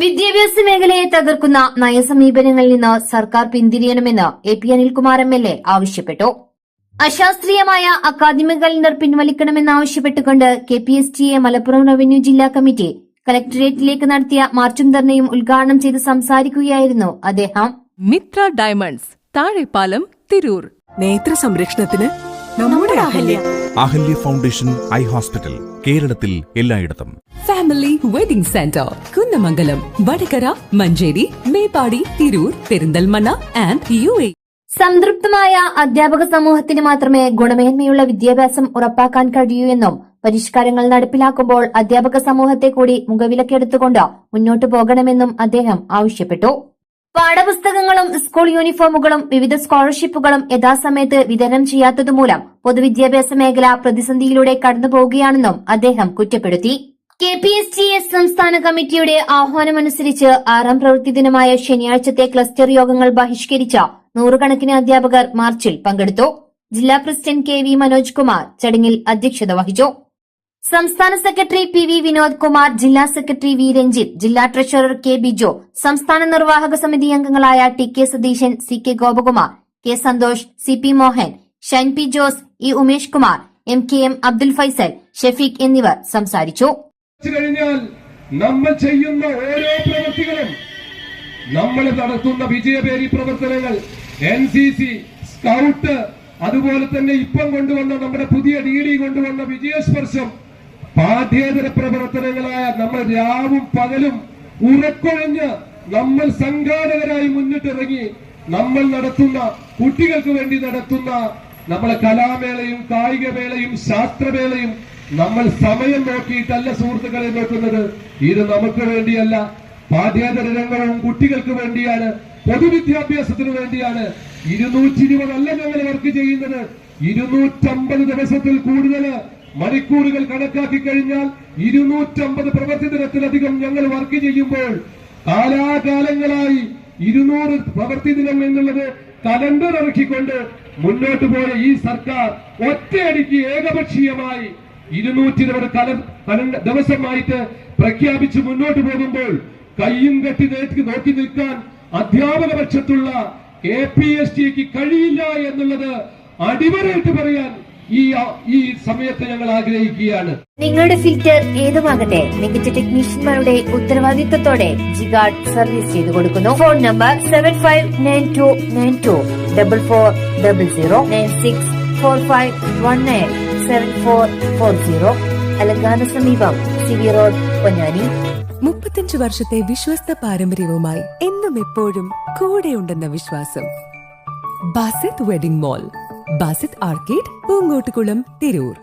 വിദ്യാഭ്യാസ മേഖലയെ തകർക്കുന്ന നയസമീപനങ്ങളിൽ നിന്ന് സർക്കാർ പിന്തിരിയണമെന്ന് A P Anilkumar M L A ആവശ്യപ്പെട്ടു. അശാസ്ത്രീയമായ academic calendar പിൻവലിക്കണമെന്നാവശ്യപ്പെട്ടുകൊണ്ട് K P S T A Malappuram revenue ജില്ലാ കമ്മിറ്റി കലക്ടറേറ്റിലേക്ക് നടത്തിയ മാർച്ചും ധർണയും ഉദ്ഘാടനം ചെയ്ത് സംസാരിക്കുകയായിരുന്നു അദ്ദേഹം. മിത്ര ഡയമണ്ട്സ് താഴെപ്പാലം തിരൂർ. നേത്ര സംരക്ഷണത്തിന് നമ്മുടെ Ahalya. Ahalya. Foundation eye hospital കേരളത്തിൽ എല്ലായിടത്തും. Family wedding centre. Kunnamangalam Vadakara Manjeri Meppadi Tirur Perinthalmanna and U A സംതൃപ്തമായ അധ്യാപക സമൂഹത്തിന് മാത്രമേ ഗുണമേന്മയുള്ള വിദ്യാഭ്യാസം ഉറപ്പാക്കാൻ കഴിയൂ എന്നും പരിഷ്കാരങ്ങൾ നടപ്പിലാക്കുമ്പോൾ അധ്യാപക സമൂഹത്തെ കൂടി മുഖവിലക്കെടുത്തുകൊണ്ട് മുന്നോട്ടു പോകണമെന്നും അദ്ദേഹം ആവശ്യപ്പെട്ടു. പാഠപുസ്തകങ്ങളും സ്കൂൾ യൂണിഫോമുകളും വിവിധ സ്കോളർഷിപ്പുകളും യഥാസമയത്ത് വിതരണം ചെയ്യാത്തതുമൂലം പൊതുവിദ്യാഭ്യാസ മേഖല പ്രതിസന്ധിയിലൂടെ കടന്നുപോകുകയാണെന്നും അദ്ദേഹം കുറ്റപ്പെടുത്തി. K P S T S സംസ്ഥാന കമ്മിറ്റിയുടെ ആഹ്വാനമനുസരിച്ച് ആറാം പ്രവൃത്തി ദിനമായ ശനിയാഴ്ചത്തെ ക്ലസ്റ്റർ യോഗങ്ങൾ ബഹിഷ്കരിച്ച നൂറുകണക്കിന് അധ്യാപകർ മാർച്ചിൽ പങ്കെടുത്തു. ജില്ലാ president K V Manoj Kumar ചടങ്ങിൽ അധ്യക്ഷത വഹിച്ചു. സംസ്ഥാന secretary P V Vinod Kumar ജില്ലാ സെക്രട്ടറി വി രഞ്ജിത്ത് ജില്ലാ ട്രഷറർ കെ ബിജോ സംസ്ഥാന നിർവാഹക സമിതി അംഗങ്ങളായ T K Satheesan C K Gopakumar K Santhosh C P Mohan Shine P Jose E Umesh Kumar M K M Abdul Faisal Shefeeq എന്നിവർ സംസാരിച്ചു. കഴിഞ്ഞാൽ നമ്മൾ ചെയ്യുന്ന ഓരോ പ്രവൃത്തികളും നമ്മൾ നടത്തുന്ന വിജയപേരി പ്രവർത്തനങ്ങൾ എൻ സി സി സ്കൗട്ട് അതുപോലെ തന്നെ ഇപ്പം കൊണ്ടുവന്ന നമ്മുടെ പുതിയ ഡി ഡി കൊണ്ടുവന്ന വിജയസ്പർശം പാഠ്യേതര പ്രവർത്തനങ്ങളായ നമ്മൾ രാവും പകലും ഉറക്കൊഴിഞ്ഞ് നമ്മൾ സംഘാടകരായി മുന്നിട്ടിറങ്ങി നമ്മൾ നടത്തുന്ന കുട്ടികൾക്ക് വേണ്ടി നടത്തുന്ന നമ്മളെ കലാമേളയും കായികമേളയും ശാസ്ത്രമേളയും നമ്മൾ സമയം നോക്കിയിട്ടല്ല സുഹൃത്തുക്കളെ നോക്കുന്നത്. ഇത് നമുക്ക് വേണ്ടിയല്ല. പാഠ്യേതര രംഗവും കുട്ടികൾക്ക് വേണ്ടിയാണ്. പൊതുവിദ്യാഭ്യാസത്തിന് വേണ്ടിയാണ്. ഇരുന്നൂറ്റി ഇരുപതല്ല ഞങ്ങൾ വർക്ക് ചെയ്യുന്നത്. ഇരുന്നൂറ്റമ്പത് ദിവസത്തിൽ കൂടുതൽ മണിക്കൂറുകൾ കണക്കാക്കി കഴിഞ്ഞാൽ ഇരുന്നൂറ്റമ്പത് പ്രവൃത്തി ദിനത്തിലധികം ഞങ്ങൾ വർക്ക് ചെയ്യുമ്പോൾ കാലാകാലങ്ങളായി ഇരുന്നൂറ് പ്രവൃത്തി ദിനം എന്നുള്ളത് കലണ്ടർ ഇറക്കിക്കൊണ്ട് മുന്നോട്ട് പോയ ഈ സർക്കാർ ഒറ്റയടിക്ക് ഏകപക്ഷീയമായി ഇരുന്നൂറ്റി ഇരുപത് കല ദിവസമായിട്ട് പ്രഖ്യാപിച്ച് മുന്നോട്ട് പോകുമ്പോൾ കയ്യും കെട്ടി നേറ്റി നോക്കി നിൽക്കാൻ അധ്യാപക പക്ഷത്തുള്ള കെ പി എസ് ടിക്ക് കഴിയില്ല എന്നുള്ളത് അടിവരയിട്ട് പറയാൻ ഈ ഈ ഞങ്ങൾ ആഗ്രഹിക്കുകയാണ്. നിങ്ങളുടെ ഫിൽറ്റർ ഏതുമാകട്ടെ മികച്ച ടെക്നീഷ്യന്മാരുടെ ഉത്തരവാദിത്തത്തോടെ ജിഗാർഡ് സർവീസ് ചെയ്തു കൊടുക്കുന്നു. Phone number seven five nine two nine two double four double zero nine six four five one nine seven four four zero അലങ്കാന സമീപം സി വി റോഡ് പൊന്നാനി. മുപ്പത്തഞ്ച് വർഷത്തെ വിശ്വസ്ത പാരമ്പര്യവുമായി എന്നും എപ്പോഴും കൂടെയുണ്ടെന്ന വിശ്വാസം. Basith wedding mall Basith arcade Poonkottukulam Tirur.